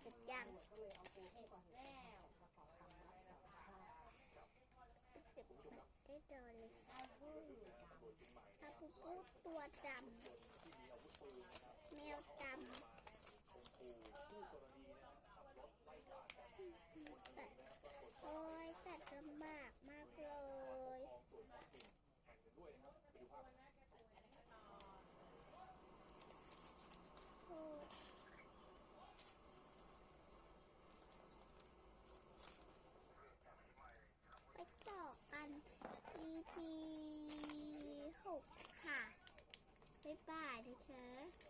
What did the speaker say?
เป็ดย่าตัวผู้ก่อนแล้วประกอบคำรับสารภาพเด็กแบบได้โดนเลยอาบู้อาปูปูตัวดำแมวดำตัดโอ้ยตัดลำบากมากเลยโอ้ไปต่อกัน EP หกค่ะ บายนะคะ